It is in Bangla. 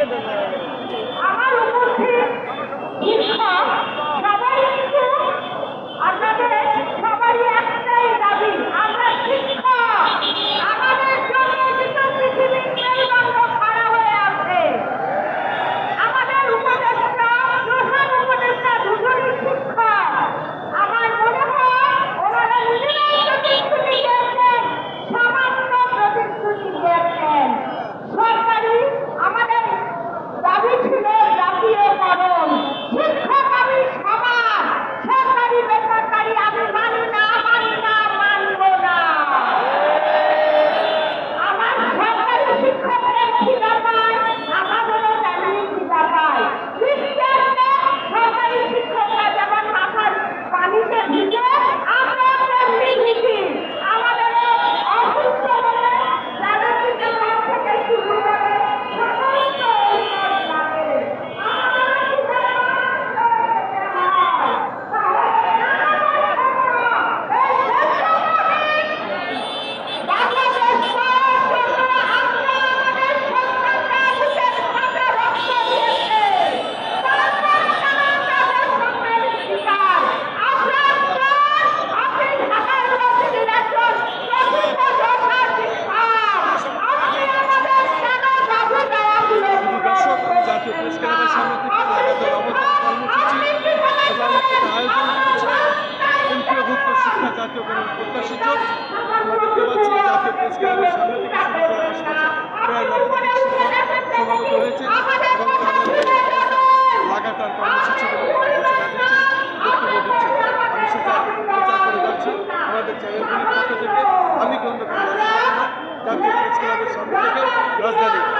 আমার আয়োজন করেছে এমপিওভুক্ত শিক্ষা জাতীয়করণ প্রত্যাশিত আমরা দেখতে পাচ্ছি জাতীয় প্রেস ক্লাবের সামনে থেকে শুরু করে প্রায় হয়েছে এবং লাগাতার কর্মসূচি দিচ্ছে আমি সেটা করে যাচ্ছি আমাদের প্রেস ক্লাবের সামনে থেকে রাজধানী